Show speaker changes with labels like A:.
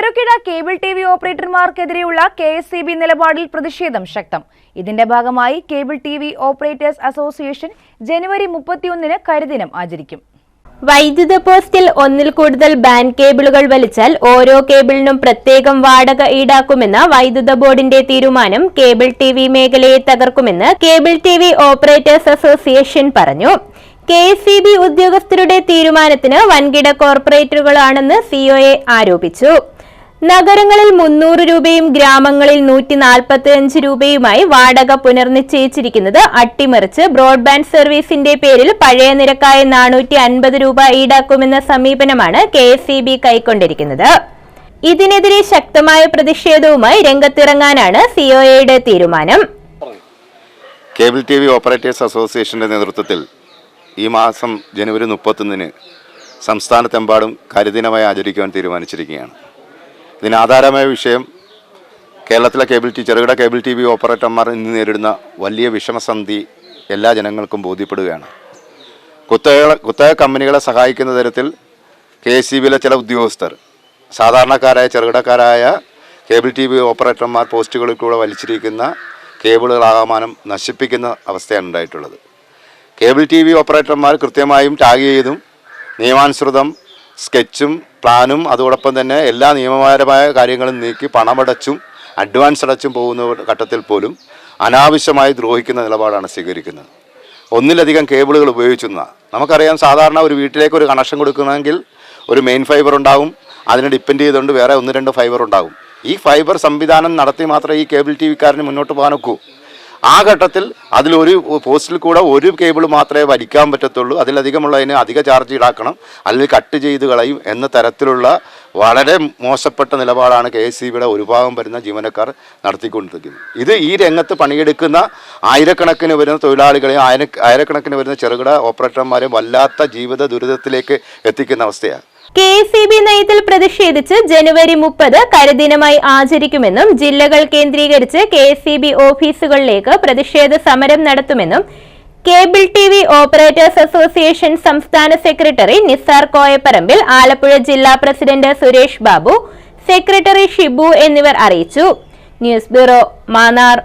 A: ചെറുകിട cable T V ഓപ്പറേറ്റർമാർക്കെതിരെയുള്ള K S C B നിലപാടിൽ പ്രതിഷേധം ശക്തം. ഇതിന്റെ ഭാഗമായി cable T V operators association ജനുവരി മുപ്പത്തിയൊന്നിന് കരിദിനം ആചരിക്കും.
B: വൈദ്യുത പോസ്റ്റിൽ ഒന്നിൽ കൂടുതൽ ബാൻഡ് കേബിളുകൾ വലിച്ചാൽ ഓരോ കേബിളിനും പ്രത്യേകം വാടക ഈടാക്കുമെന്ന വൈദ്യുത ബോർഡിന്റെ തീരുമാനം കേബിൾ ടി വി മേഖലയെ തകർക്കുമെന്ന് cable T V operators association പറഞ്ഞു. കെ എസ് ബി ഉദ്യോഗസ്ഥരുടെ തീരുമാനത്തിന് വൻകിട കോർപ്പറേറ്റുകളാണെന്ന് സിഒഎ ആരോപിച്ചു. നഗരങ്ങളിൽ മുന്നൂറ് രൂപയും ഗ്രാമങ്ങളിൽ നൂറ്റി നാൽപ്പത്തിയഞ്ച് രൂപയുമായി വാടക പുനർനിശ്ചയിച്ചിരിക്കുന്നത് അട്ടിമറിച്ച് ബ്രോഡ്ബാൻഡ് സർവീസിന്റെ പേരിൽ പഴയ നിരക്കായ നാനൂറ്റി അൻപത് രൂപ ഈടാക്കുമെന്ന സമീപനമാണ് കെ കൈക്കൊണ്ടിരിക്കുന്നത്. ഇതിനെതിരെ ശക്തമായ പ്രതിഷേധവുമായി രംഗത്തിറങ്ങാനാണ് സിഒഎയുടെ തീരുമാനം.
C: കേബിൾ ടി വി ഓപ്പറേറ്റേഴ്സ് അസോസിയേഷന്റെ നേതൃത്വത്തിൽ ഈ മാസം ജനുവരി മുപ്പത്തൊന്നിന് സംസ്ഥാനത്തെമ്പാടും കരിദിനമായി ആചരിക്കുവാൻ തീരുമാനിച്ചിരിക്കുകയാണ്. ഇതിന് ആധാരമായ വിഷയം കേരളത്തിലെ കേബിൾ ടി ചെറുകിട കേബിൾ ടി വി ഓപ്പറേറ്റർമാർ ഇന്ന് നേരിടുന്ന വലിയ വിഷമസന്ധി എല്ലാ ജനങ്ങൾക്കും ബോധ്യപ്പെടുകയാണ്. കുത്തക കുത്തക കമ്പനികളെ സഹായിക്കുന്ന തരത്തിൽ കെ എസ് സി ബിയിലെ ചില ഉദ്യോഗസ്ഥർ സാധാരണക്കാരായ ചെറുകിടക്കാരായ കേബിൾ ടി വി ഓപ്പറേറ്റർമാർ പോസ്റ്റുകളിൽ കൂടെ വലിച്ചിരിക്കുന്ന കേബിളുകളാകമാനം നശിപ്പിക്കുന്ന അവസ്ഥയാണ് ഉണ്ടായിട്ടുള്ളത്. കേബിൾ ടി വി ഓപ്പറേറ്റർമാർ കൃത്യമായും ടാഗ് ചെയ്തും നിയമാനുസൃതം സ്കെച്ചും പ്ലാനും അതോടൊപ്പം തന്നെ എല്ലാ നിയമപരമായ കാര്യങ്ങളും നീക്കി പണമടച്ചും അഡ്വാൻസ് അടച്ചും പോകുന്ന ഘട്ടത്തിൽ പോലും അനാവശ്യമായി ദ്രോഹിക്കുന്ന നിലപാടാണ് സ്വീകരിക്കുന്നത്. ഒന്നിലധികം കേബിളുകൾ ഉപയോഗിച്ചുന്ന നമുക്കറിയാം സാധാരണ ഒരു വീട്ടിലേക്ക് ഒരു കണക്ഷൻ കൊടുക്കണമെങ്കിൽ ഒരു മെയിൻ ഫൈബർ ഉണ്ടാവും അതിനെ ഡിപ്പെൻഡ് ചെയ്തുകൊണ്ട് വേറെ ഒന്ന് രണ്ട് ഫൈബർ ഉണ്ടാകും ഈ ഫൈബർ സംവിധാനം നടത്തി മാത്രമേ ഈ കേബിൾ ടി വിക്കാരന് മുന്നോട്ട് പോകാൻ ഒക്കൂ ആ ഘട്ടത്തിൽ അതിലൊരു പോസ്റ്റിൽ കൂടെ ഒരു കേബിൾ മാത്രമേ വലിക്കാൻ പറ്റത്തുള്ളൂ. അതിലധികമുള്ളതിന് അധിക ചാർജ് ഈടാക്കണം. അല്ലെങ്കിൽ കട്ട് ചെയ്ത് കളയും എന്ന തരത്തിലുള്ള വളരെ മോശപ്പെട്ട നിലപാടാണ് കെ എസ് സി ബിയുടെ ഒരു ഭാഗം വരുന്ന ജീവനക്കാർ നടത്തിക്കൊണ്ടിരിക്കുന്നത്. ഇത് ഈ രംഗത്ത് പണിയെടുക്കുന്ന ആയിരക്കണക്കിന് വരുന്ന തൊഴിലാളികളെയും ആയിര ആയിരക്കണക്കിന് വരുന്ന ചെറുകിട ഓപ്പറേറ്റർമാരെയും വല്ലാത്ത ജീവിത ദുരിതത്തിലേക്ക് എത്തിക്കുന്ന അവസ്ഥയാണ്.
B: കെ എസ് ബി നയത്തിൽ പ്രതിഷേധിച്ച് ജനുവരി മുപ്പത് കരിദിനമായി ആചരിക്കുമെന്നും ജില്ലകൾ കേന്ദ്രീകരിച്ച് കെ ബി ഓഫീസുകളിലേക്ക് പ്രതിഷേധ സമരം നടത്തുമെന്നും cable T V operators association സംസ്ഥാന സെക്രട്ടറി നിസാർ കോയപ്പറമ്പിൽ ആലപ്പുഴ ജില്ലാ പ്രസിഡന്റ് സുരേഷ് ബാബു സെക്രട്ടറി ഷിബു എന്നിവർ അറിയിച്ചു. News bureau Mannar.